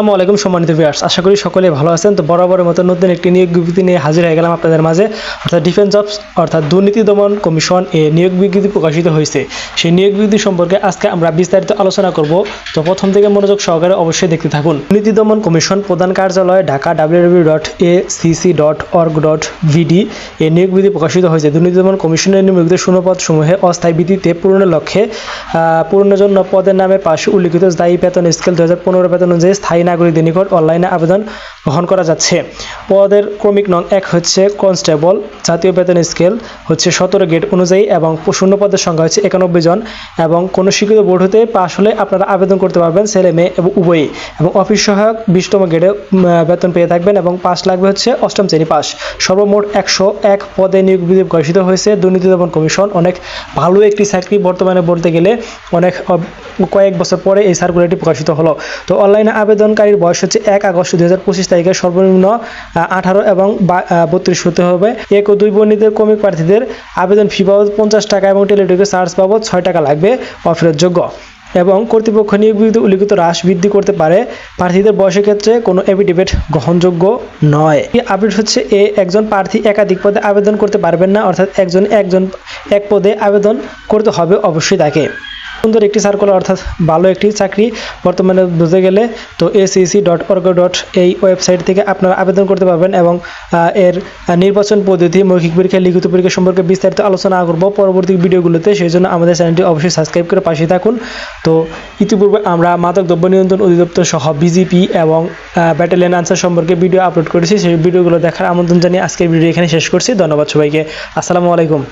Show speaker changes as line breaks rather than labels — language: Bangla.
আসসালামু আলাইকুম সম্মানিত ভিউয়ার্স আশা করি সকলে ভালো আছেন। তো বরাবরের মতো নতুন একটি নিয়োগ বিজ্ঞপ্তি নিয়ে হাজির হয়ে গেলাম আপনাদের মাঝে। অর্থাৎ ডিফেন্স জবস অর্থাৎ দুর্নীতি দমন কমিশন এ নিয়োগ বিজ্ঞপ্তি প্রকাশিত হয়েছে। সেই নিয়োগ বিজ্ঞপ্তি সম্পর্কে আজকে আমরা বিস্তারিত আলোচনা করব। তো প্রথম থেকে মনোযোগ সহকারে অবশ্যই দেখতে থাকুন। দুর্নীতি দমন কমিশন প্রধান কার্যালয় Dhaka WWE dot A CC dot org dot BD এ নিয়োগ বিধি প্রকাশিত হয়েছে। দুর্নীতি দমন কমিশনের নিয়োগিত শূন্যপদ সমূহে অস্থায়ী ভিত্তিতে পূরণের লক্ষ্যে পূরণের জন্য পদের নামে পাশে উল্লিখিত স্থায়ী বেতন স্কেল দু হাজার পনেরো বেতন অনুযায়ী স্থায়ী নাগরিকদের নিকট অনলাইনে আবেদন গ্রহণ করা যাচ্ছে। পদের ক্রমিক নং এক হচ্ছে কনস্টেবল। জাতীয় বেতন স্কেল হচ্ছে সতেরো গেট অনুযায়ী এবং শূন্য পদের সংখ্যা হচ্ছে একানব্বই জন এবং কোনো শিক্ষিত বোর্ড হতে পাশ হলে আপনারা আবেদন করতে পারবেন ছেলে, মেয়ে এবং উভয়ই এবং অফিস সহায়ক বিশতম গেটে বেতন পেয়ে থাকবেন এবং পাস লাগবে হচ্ছে অষ্টম শ্রেণি পাস সর্বমোট একশো এক পদে নিয়োগ বিধি ঘোষিত হয়েছে। দুর্নীতি দমন কমিশন অনেক ভালো একটি চাকরি বর্তমানে বলতে গেলে অনেক কয়েক বছর পরে এই সার্কুলারটি প্রকাশিত হলো। তো অনলাইনে আবেদনকারীর বয়স হচ্ছে এক আগস্ট দুই হাজার পঁচিশ তারিখে। সর্বনিম্ন আঠারো এবং বত্রিশ হতে হবে। এক ও দুই বর্ণীদের কমিক প্রার্থীদের আবেদন ফি বাবদ পঞ্চাশ টাকা এবং টেলিটকে চার্জ বাবদ ছয় টাকা লাগবে অফেরতযোগ্য। এবং কর্তৃপক্ষ নিয়োগ বিরুদ্ধে উল্লিখিত হ্রাস বৃদ্ধি করতে পারে। প্রার্থীদের বয়সের ক্ষেত্রে কোনো এফিডেভিট গ্রহণযোগ্য নয়। এই আপডেট হচ্ছে এ, একজন প্রার্থী একাধিক পদে আবেদন করতে পারবেন না, অর্থাৎ একজন একজন, এক পদে আবেদন করতে হবে অবশ্যই তাকে। সুন্দর একটি সার্কুলার অর্থাৎ ভালো একটি চাকরি বর্তমানে বুঝতে গেলে, তো এসিসি ডট অর্গ ডট এই ওয়েবসাইট থেকে আপনারা আবেদন করতে পারবেন এবং এর নির্বাচন পদ্ধতি, মৌখিক পরীক্ষা, লিখিত পরীক্ষা সম্পর্কে বিস্তারিত আলোচনা করব পরবর্তী ভিডিওগুলোতে। সেই জন্য আমাদের চ্যানেলটি অবশ্যই সাবস্ক্রাইব করে পাশে থাকুন। তো ইতিপূর্বে আমরা মাদক দ্রব্য নিয়ন্ত্রণ অধিদপ্তর সহ বিজিপি এবং ব্যাটালিয়ন আনসার সম্পর্কে ভিডিও আপলোড করেছি। সেই ভিডিওগুলো দেখার আমন্ত্রণ জানিয়ে আজকের ভিডিও এখানে শেষ করছি। ধন্যবাদ সবাইকে। আসসালামু আলাইকুম।